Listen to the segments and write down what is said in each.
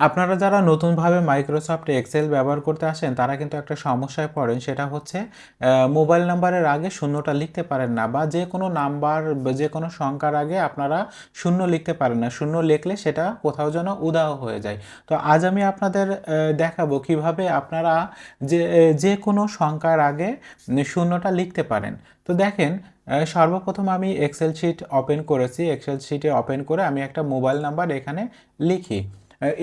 আপনারা যারা নতুনভাবে মাইক্রোসফট এক্সেল ব্যবহার করতে আসেন, তারা কিন্তু একটা সমস্যায় পড়েন। সেটা হচ্ছে মোবাইল নাম্বারের আগে শূন্যটা লিখতে পারেন না বা যে কোনো নাম্বার যে কোনো সংখ্যার আগে আপনারা শূন্য লিখতে পারেন না। শূন্য লিখলে সেটা কোথাও যেন উদাহ হয়ে যায়। তো আজ আমি আপনাদের দেখাবো কীভাবে আপনারা যে যে কোনো সংখ্যার আগে শূন্যটা লিখতে পারেন। তো দেখেন সর্বপ্রথম আমি এক্সেল শিট ওপেন করেছি। এক্সেল শিটে ওপেন করে আমি একটা মোবাইল নাম্বার এখানে লিখি।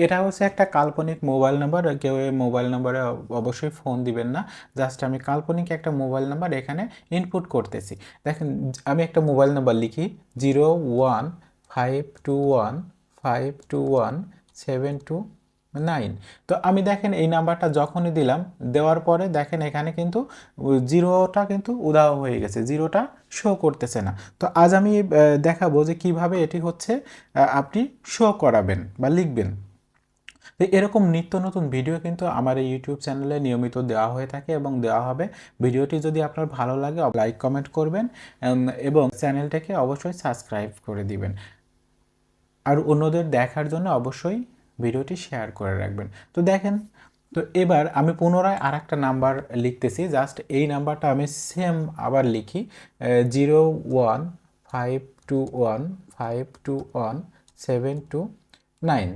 এটা হচ্ছে একটা কাল্পনিক মোবাইল নাম্বার। কেউ এই মোবাইল নাম্বারে অবশ্যই ফোন দিবেন না। জাস্ট আমি কাল্পনিক একটা মোবাইল নাম্বার এখানে ইনপুট করতেছি। দেখেন, আমি একটা মোবাইল নাম্বার লিখি zero one five two one, five two one, seven two nine. তো আমি দেখেন এই নাম্বারটা যখনই দিলাম, দেওয়ার পরে দেখেন এখানে কিন্তু জিরোটা কিন্তু উদাহ হয়ে গেছে, জিরোটা শো করতেছে না। তো আজ আমি দেখাবো যে কীভাবে এটি হচ্ছে আপনি শো করাবেন বা লিখবেন। তো এরকম নিত্য নতুন ভিডিও কিন্তু আমার এই ইউটিউব চ্যানেলে নিয়মিত দেওয়া হয়ে থাকে এবং দেওয়া হবে। ভিডিওটি যদি আপনার ভালো লাগে লাইক কমেন্ট করবেন এবং চ্যানেলটাকে অবশ্যই সাবস্ক্রাইব করে দিবেন। আর অন্যদের দেখার জন্য অবশ্যই ভিডিওটি শেয়ার করে রাখবেন। তো দেখেন, তো এবার আমি পুনরায় আর একটা নাম্বার লিখতেছি। জাস্ট এই নাম্বারটা আমি সেম আবার লিখি zero one five two one five two one seven two nine.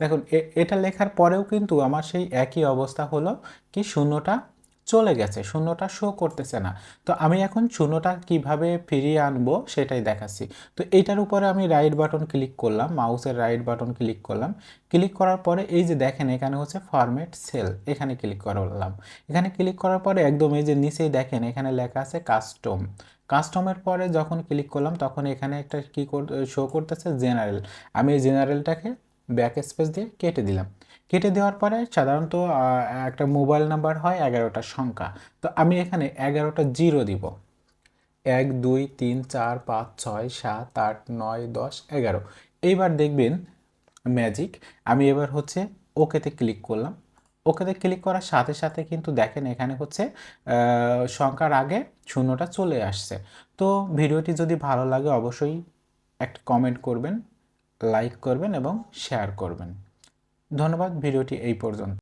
দেখুন এটা লেখার পরেও কিন্তু আমার সেই একই অবস্থা হলো কি শূন্যটা চলে গেছে, শূন্যটা শো করতেছে না। তো আমি এখন শূন্যটা কীভাবে ফিরিয়ে আনব সেটাই দেখাচ্ছি। তো এইটার উপরে আমি রাইট বাটন ক্লিক করলাম মাউসের রাইট বাটন ক্লিক করলাম। ক্লিক করার পরে এই যে দেখেন, এখানে হচ্ছে ফরম্যাট সেল এখানে ক্লিক করলাম। এখানে ক্লিক করার পরে একদম এই যে নিচেই দেখেন, এখানে লেখা আছে কাস্টম কাস্টমের পরে যখন ক্লিক করলাম, তখন এখানে একটা কী শো করতেছে জেনারেল আমি এই জেনারেলটাকে ব্যাক স্পেস দিয়ে কেটে দিলাম। কেটে দেওয়ার পরে সাধারণত একটা মোবাইল নাম্বার হয় এগারোটা সংখ্যা। তো আমি এখানে এগারোটা জিরো দিব। এক, দুই, তিন, চার, পাঁচ, ছয়, সাত, আট, নয়, দশ, এগারো। এইবার দেখবেন ম্যাজিক আমি এবার হচ্ছে ওকেতে ক্লিক করলাম। ওকেতে ক্লিক করার সাথে সাথে কিন্তু দেখেন এখানে হচ্ছে সংখ্যার আগে শূন্যটা চলে আসছে। তো ভিডিওটি যদি ভালো লাগে অবশ্যই একটা কমেন্ট করবেন লাইক করবেন এবং শেয়ার করবেন। ধন্যবাদ ভিডিওটি এই পর্যন্ত।